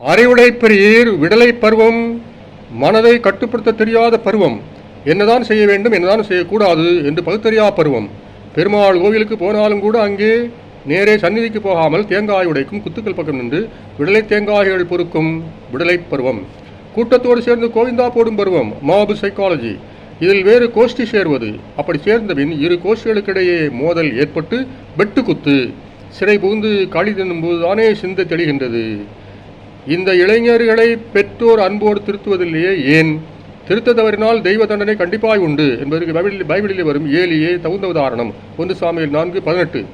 அறிவுடை பெரியர் விடலை பருவம் மனதை கட்டுப்படுத்த தெரியாத பருவம். என்னதான் செய்ய வேண்டும் என்னதான் செய்யக்கூடாது என்று பகுத்தறியா பருவம். பெருமாள் கோவிலுக்கு போனாலும் கூட அங்கே நேரே சந்நிதிக்கு போகாமல் தேங்காய் உடைக்கும் குத்துக்கள் பக்கம் நின்று விடலை தேங்காய்கள் பொறுக்கும் விடலை பருவம். கூட்டத்தோடு சேர்ந்து கோவிந்தா போடும் பருவம் மாபு சைக்காலஜி இதில் வேறு கோஷ்டி சேர்வது. அப்படி சேர்ந்தபின் இரு கோஷ்டிகளுக்கிடையே மோதல் ஏற்பட்டு வெட்டு குத்து. சிறை புகுந்து களி தின்னும்போது தானே சிந்தை தெளிகின்றது. இந்த இளைஞர்களை பெற்றோர் அன்போடு திருத்துவதில்லையே ஏன்? திருத்த தவறினால் தெய்வ தண்டனை கண்டிப்பாய் உண்டு என்பதற்கு பைபிளில் பைபிளில் வரும் ஏலியே தகுந்த உதாரணம். ஒன்று சாமியில் நான்கு பதினெட்டு.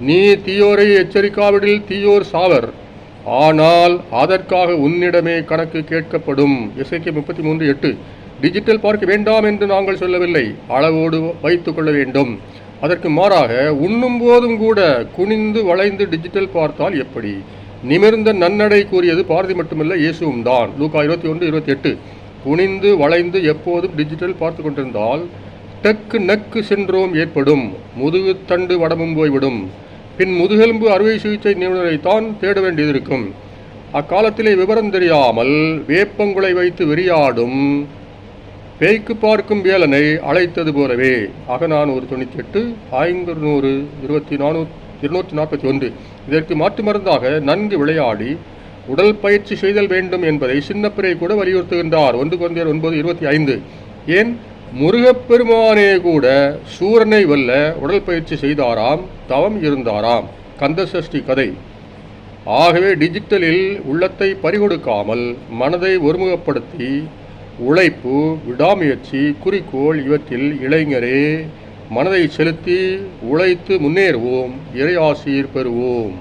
நீ தீயோரை எச்சரிக்காவிடில் தீயோர் சாவர். ஆனால் அதற்காக உன்னிடமே கணக்கு கேட்கப்படும். இசைக்கு முப்பத்தி மூன்று எட்டு. டிஜிட்டல் பார்க்க வேண்டாம் என்று நாங்கள் சொல்லவில்லை. அளவோடு வைத்து கொள்ள வேண்டும். அதற்கு மாறாக உண்ணும் போதும் கூட குனிந்து வளைந்து டிஜிட்டல் பார்த்தால் எப்படி? நிமிர்ந்த நன்னடை கூறியது பாரதி மட்டுமல்ல இயேசுவும் தான். லூக்கா இருபத்தி ஒன்று இருபத்தி எட்டு குனிந்து வளைந்து எப்போதும் டிஜிட்டல் பார்த்து கொண்டிருந்தால் டக்கு நக்கு சின்ரோம் ஏற்படும். முதுகு தண்டு வடமும் போய்விடும். பின் முதுகெலும்பு அறுவை சிகிச்சை நிபுணரைத்தான் தேட வேண்டியதிருக்கும் அக்காலத்திலே விவரம் தெரியாமல் வேப்பங்குலை வைத்து வெறியாடும் பேய்க்கு பார்க்கும் வேலனை அழைத்தது போலவே. அகநானூறு தொண்ணூற்றி எட்டு நூறு இருபத்தி நானூற்றி இருநூற்றி நாற்பத்தி ஒன்று. இதற்கு மாற்று மருந்தாக நன்கு விளையாடி உடல் பயிற்சி செய்தல் வேண்டும் என்பதை சின்னப்பிரை கூட வலியுறுத்துகின்றார். ஒன்று குழந்தையர் ஒன்பது இருபத்தி ஐந்து. ஏன்? முருகப்பெருமானே கூட சூரனை வெல்ல உடல் பயிற்சி செய்தாராம் தவம் இருந்தாராம். கந்தசஷ்டி கதை. ஆகவே டிஜிட்டலில் உள்ளத்தை பறிகொடுக்காமல் மனதை ஒருமுகப்படுத்தி உழைப்பு விடாமுயற்சி குறிக்கோள் இவற்றில் இளைஞரே மனதை செலுத்தி உழைத்து முன்னேறுவோம் இறையாசீர் பெறுவோம்.